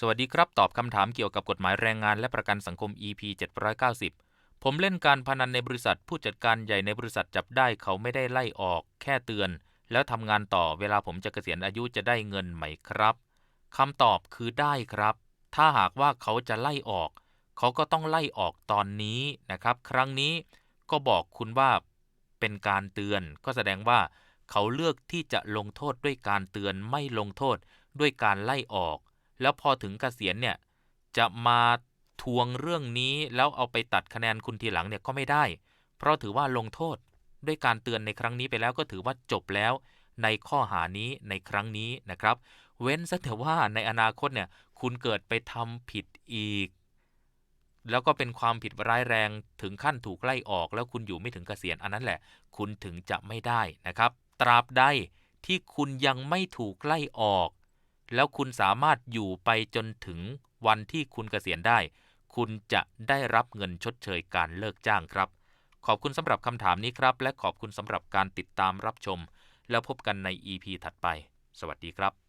สวัสดีครับ ตอบคำถามเกี่ยวกับกฎหมายแรงงานและประกันสังคม EP 790 ผมเล่นการพนันในบริษัท ผู้จัดการใหญ่ในบริษัทจับได้เขาไม่ได้ไล่ออก แค่เตือน แล้วทำงานต่อเวลาผมจะเกษียณอายุจะได้เงินไหมครับคำตอบคือได้ครับ ถ้าหากว่าเขาจะไล่ออก เขาก็ต้องไล่ออกตอนนี้นะครับ ครั้งนี้ก็บอกคุณว่าเป็นการเตือน ก็แสดงว่า เขาเลือกที่จะลงโทษด้วยการเตือนไม่ลงโทษด้วยการไล่ออก แล้วพอถึงเกษียณเนี่ยจะมาทวงเรื่องนี้แล้วเอาไปตัดคะแนนคุณทีหลังเนี่ยก็ไม่ได้ เพราะถือว่าลงโทษด้วยการเตือนในครั้งนี้ไปแล้วก็ถือว่าจบแล้วในข้อหานี้ในครั้งนี้นะครับ เว้นซะแต่ว่าในอนาคตเนี่ยคุณเกิดไปทำผิดอีก แล้วก็เป็นความผิดร้ายแรงถึงขั้นถูกไล่ออก แล้วคุณอยู่ไม่ถึงเกษียณอันนั้นแหละ คุณถึงจะไม่ได้นะครับ ตราบใดที่คุณยังไม่ถูกไล่ออก แล้วคุณสามารถอยู่ไปจนถึงวันที่คุณเกษียณได้ คุณจะได้รับเงินชดเชยการเลิกจ้างครับ ขอบคุณสำหรับคำถามนี้ครับ และขอบคุณสำหรับการติดตามรับชม แล้วพบกันใน EP ถัดไป สวัสดีครับ